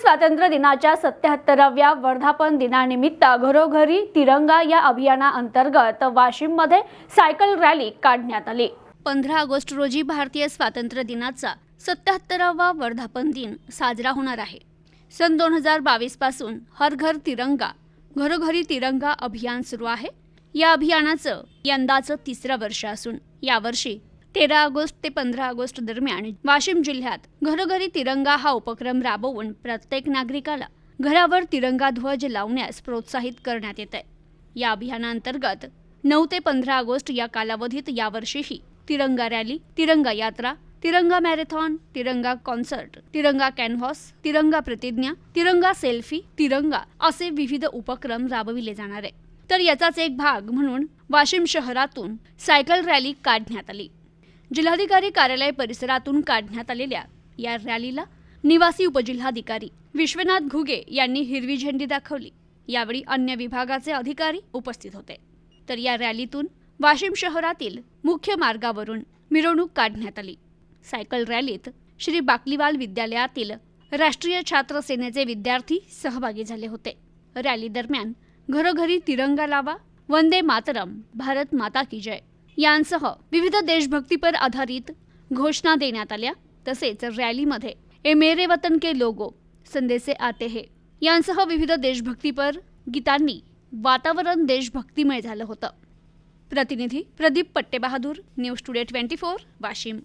स्वातंत्र्य दिनाच्या सत्याहत्तराव्या वर्धापन दिनानिमित्त घरोघरी तिरंगा या अभियानाअंतर्गत वाशिममध्ये सायकल रॅली काढण्यात आली. पंधरा ऑगस्ट रोजी भारतीय स्वातंत्र्य दिनाचा सत्याहत्तरावा वर्धापन दिन साजरा होणार आहे. सन दोन हजार बावीसपासून हर घर तिरंगा घरोघरी तिरंगा अभियान सुरू आहे. या अभियानाचं यंदाचं तिसरं वर्ष असून यावर्षी तेरा ऑगस्ट ते पंधरा ऑगस्ट दरम्यान वाशिम जिल्ह्यात घरोघरी तिरंगा हा उपक्रम राबवून प्रत्येक नागरिकाला घरावर तिरंगा ध्वज लावण्यास प्रोत्साहित करण्यात येत आहे या अभियानांतर्गत नऊ ते पंधरा ऑगस्ट या कालावधीत यावर्षीही तिरंगा रॅली तिरंगा यात्रा तिरंगा मॅरेथॉन तिरंगा कॉन्सर्ट तिरंगा कॅनव्हास तिरंगा प्रतिज्ञा तिरंगा सेल्फी तिरंगा असे विविध उपक्रम राबविले जाणार आहे. तर याचाच एक भाग म्हणून वाशिम शहरातून सायकल रॅली काढण्यात आली. जिल्हाधिकारी कार्यालय परिसरातून काढण्यात आलेल्या या रॅलीला निवासी उपजिल्हाधिकारी विश्वनाथ घुगे यांनी हिरवी झेंडी दाखवली. यावेळी अन्य विभागाचे अधिकारी उपस्थित होते. तर या रॅलीतून वाशिम शहरातील मुख्य मार्गावरून मिरवणूक काढण्यात आली. सायकल रॅलीत श्री बाकलीवाल विद्यालयातील राष्ट्रीय छात्र सेनेचे विद्यार्थी सहभागी झाले होते. रॅली दरम्यान घरोघरी तिरंगा लावा वंदे मातरम भारत माता की जय. यांसह विविध देशभक्तीपर आधारित घोषणा देण्यात आल्या. तसेच रॅलीमध्ये ए मेरे वतन के लोगो संदेसे आते हे. यांसह विविध देशभक्तीपर गीतांनी वातावरण देशभक्तिमय झालं होतं. प्रतिनिधी Pradeep Pattebahadur news today twenty four Washim.